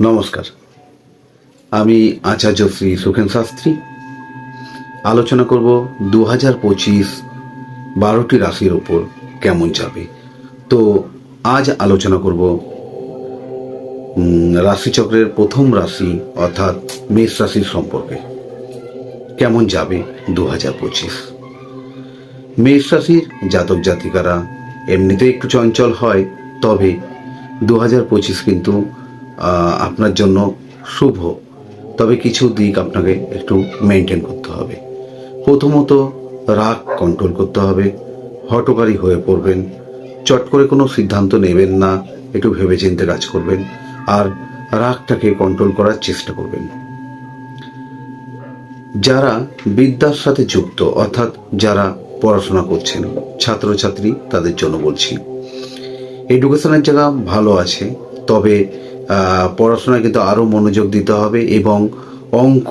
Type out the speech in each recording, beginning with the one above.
নমস্কার। আমি আচার্য শ্রী সুখেন শাস্ত্রী। আলোচনা করব দু হাজার পঁচিশ বারোটি রাশির ওপর কেমন যাবে। তো আজ আলোচনা করব রাশিচক্রের প্রথম রাশি অর্থাৎ মেষ রাশির সম্পর্কে। কেমন যাবে দু হাজার পঁচিশ? মেষ রাশির জাতক জাতিকারা এমনিতে একটু চঞ্চল হয়, তবে দু হাজার পঁচিশ কিন্তু আপনার জন্য শুভ। তবে কিছু দিক আপনাকে একটু মেনটেন করতে হবে। প্রথমত, রাগ কন্ট্রোল করতে হবে। হটকারী হয়ে পড়বেন। চট করে কোনো সিদ্ধান্ত নেবেন না। একটু ভেবেচিন্তে কাজ করবেন। আর রাগটাকে কন্ট্রোল করার চেষ্টা করবেন। যারা বিদ্যার সাথে যুক্ত, অর্থাৎ যারা পড়াশোনা করছেন, ছাত্রছাত্রী তাদের জন্য বলছি এডুকেশনের জায়গা ভালো আছে। তবে পড়াশোনায় কিন্তু আরও মনোযোগ দিতে হবে এবং অঙ্ক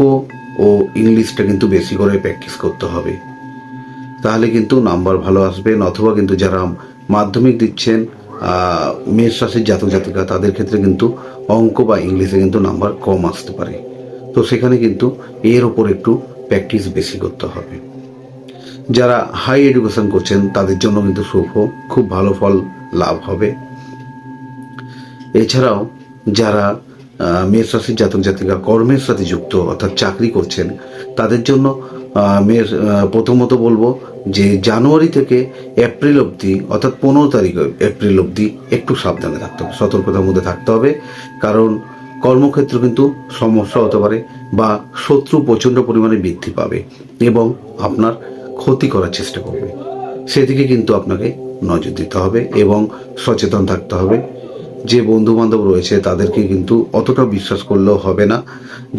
ও ইংলিশটা কিন্তু বেশি করে প্র্যাকটিস করতে হবে। তাহলে কিন্তু নাম্বার ভালো আসবেন অথবা কিন্তু যারা মাধ্যমিক দিচ্ছেন মেষ রাশির জাতক জাতিকা, তাদের ক্ষেত্রে কিন্তু অঙ্ক বা ইংলিশে কিন্তু নাম্বার কম আসতে পারে। তো সেখানে কিন্তু এর ওপর একটু প্র্যাকটিস বেশি করতে হবে। যারা হাই এডুকেশন করছেন, তাদের জন্য কিন্তু শুভ, খুব ভালো ফল লাভ হবে। এছাড়াও যারা মেষ রাশির জাতক জাতিকা কর্মের সাথে যুক্ত অর্থাৎ চাকরি করছেন তাদের জন্য আহ, প্রথমত বলব যে জানুয়ারি থেকে এপ্রিল অবধি অর্থাৎ পনেরো তারিখ এপ্রিল অবধি একটু সাবধানে থাকতে হবে সতর্কতার মধ্যে থাকতে হবে। কারণ কর্মক্ষেত্র কিন্তু সমস্যা হতে পারে বা শত্রু প্রচণ্ড পরিমাণে বৃদ্ধি পাবে এবং আপনার ক্ষতি করার চেষ্টা করবে। সেদিকে কিন্তু আপনাকে নজর দিতে হবে এবং সচেতন থাকতে হবে। যে বন্ধু বান্ধব রয়েছে, তাদেরকে কিন্তু অতটা বিশ্বাস করলেও হবে না,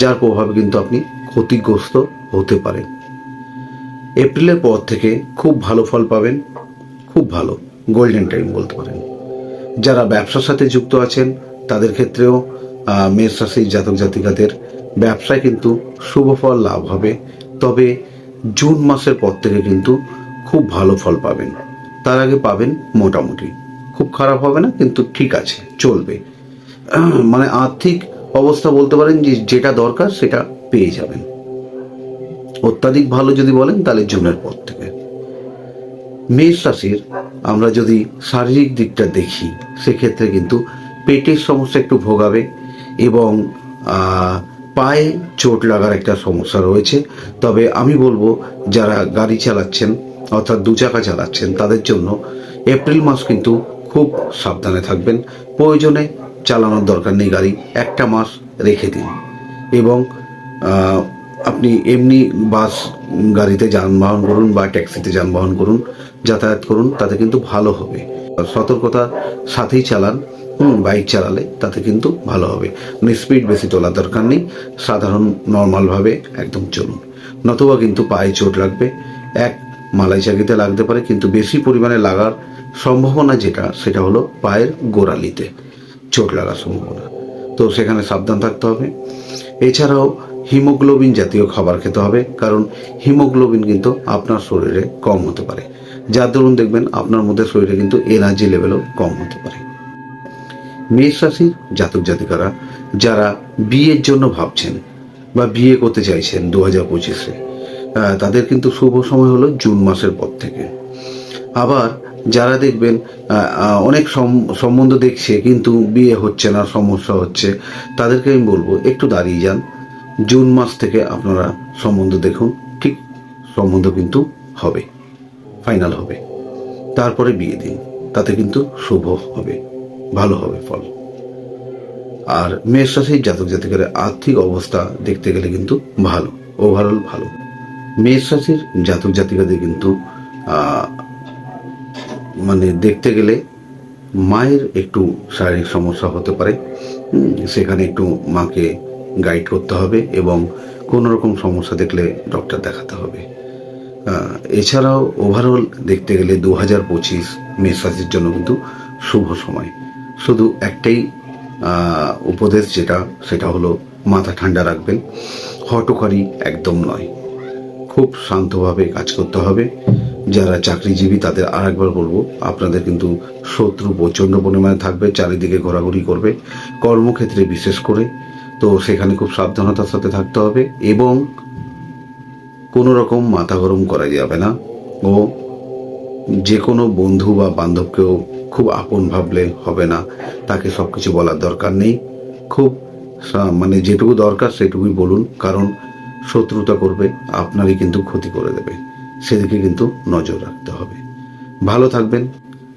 যার প্রভাবে কিন্তু আপনি ক্ষতিগ্রস্ত হতে পারেন। এপ্রিলের পর থেকে খুব ভালো ফল পাবেন, খুব ভালো, গোল্ডেন টাইম বলতে পারেন। যারা ব্যবসার সাথে যুক্ত আছেন, তাদের ক্ষেত্রেও মেষ রাশির জাতক জাতিকাদের ব্যবসায় কিন্তু শুভ ফল লাভ হবে, তবে জুন মাসের পর থেকে কিন্তু খুব ভালো ফল পাবেন। তার আগে পাবেন মোটামুটি। খুব খারাপ হবে না, কিন্তু ঠিক আছে, চলবে। মানে আর্থিক অবস্থা বলতে পারেন যে যেটা দরকার সেটা পেয়ে যাবেন। অত্যাধিক ভালো যদি বলেন, তাহলে জুনের পর থেকে। মেষ রাশির আমরা যদি শারীরিক দিকটা দেখি, সেক্ষেত্রে কিন্তু পেটের সমস্যা একটু ভোগাবে এবং পায়ে চোট লাগার একটা সমস্যা রয়েছে। তবে আমি বলব, যারা গাড়ি চালাচ্ছেন, অর্থাৎ দু চাকা চালাচ্ছেন, তাদের জন্য এপ্রিল মাস কিন্তু খুব সাবধানে থাকবেন। প্রয়োজনে চালানোর দরকার নেই গাড়ি, একটা মাস রেখে দিন। এবং আপনি এমনি বাস গাড়িতে যানবাহন করুন বা ট্যাক্সিতে যানবাহন করুন, যাতায়াত করুন, তাতে কিন্তু ভালো হবে। সতর্কতা সাথেই চালান, হুম, বাইক চালালে তাতে কিন্তু ভালো হবে। মানে স্পিড বেশি তোলার দরকার নেই, সাধারণ, নর্মালভাবে একদম চলুন। নতুবা কিন্তু পায়ে চোট লাগবে, এক মালাই চাকিতে লাগতে পারে, কিন্তু বেশি পরিমাণে লাগার সম্ভাবনা যেটা, সেটা হলো পায়ের গোড়ালিতে চোট লাগার সম্ভাবনা। তো সেখানে সাবধান থাকতে হবে। এছাড়াও হিমোগ্লোবিন জাতীয় খাবার খেতে হবে, কারণ হিমোগ্লোবিন কিন্তু আপনার শরীরে কম হতে পারে। যার দরুন দেখবেন আপনার মধ্যে শরীরে কিন্তু এনার্জি লেভেলও কম হতে পারে। মেষ রাশির জাতক জাতিকারা যারা বিয়ের জন্য ভাবছেন বা বিয়ে করতে চাইছেন দু হাজার পঁচিশে তাদের কিন্তু শুভ সময় হলো জুন মাসের পর থেকে। আবার যারা দেখবেন অনেক সম- সম্বন্ধ দেখছে, কিন্তু বিয়ে হচ্ছে না, সমস্যা হচ্ছে, তাদেরকে আমি বলব, একটু দাঁড়িয়ে যান। জুন মাস থেকে আপনারা সম্বন্ধ দেখুন, ঠিক সম্বন্ধ কিন্তু হবে ফাইনাল হবে। তারপরে বিয়ে দিন, তাতে কিন্তু শুভ হবে, ভালো হবে ফল। আর মেষ রাশির জাতক জাতিকের আর্থিক অবস্থা দেখতে গেলে কিন্তু ভালো ওভারঅল ভালো। মেষ রাশির জাতক জাতিকাদের কিন্তু মানে দেখতে গেলে মায়ের একটু শারীরিক সমস্যা হতে পারে। সেখানে একটু মাকে গাইড করতে হবে এবং কোনো রকম সমস্যা দেখলে ডক্টর দেখাতে হবে। এছাড়াও ওভারঅল দেখতে গেলে দু হাজার পঁচিশ রাশির জন্য কিন্তু শুভ সময়। শুধু একটাই উপদেশ যেটা, সেটা হলো মাথা ঠান্ডা রাখবেন। হটকারী একদম নয়। খুব শান্তভাবে কাজ করতে হবে। যারা চাকরিজীবী, তাদের আর একবার বলব, আপনাদের কিন্তু শত্রু প্রচণ্ড পরিমাণে থাকবে, চারিদিকে ঘোরাঘুরি করবে, কর্মক্ষেত্রে বিশেষ করে। তো সেখানে খুব সাবধানতার সাথে থাকতে হবে এবং কোনো রকম মাথা গরম করা যাবে না। ও যে কোনো বন্ধু বা বান্ধবকেও খুব আপন ভাবলে হবে না। তাকে সব কিছু বলার দরকার নেই। খুব মানে যেটুকু দরকার সেটুকুই বলুন। কারণ শত্রুতা করবে, আপনারই কিন্তু ক্ষতি করে দেবে। সেদিকে কিন্তু নজর রাখতে হবে। ভালো থাকবেন।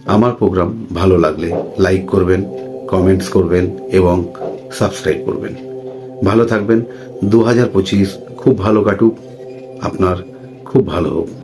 আমার প্রোগ্রাম ভালো লাগলে লাইক করবেন, কমেন্টস করবেন এবং সাবস্ক্রাইব করবেন। ভালো থাকবেন। দু হাজার পঁচিশ খুব ভালো কাটুক। আপনার খুব ভালো হোক।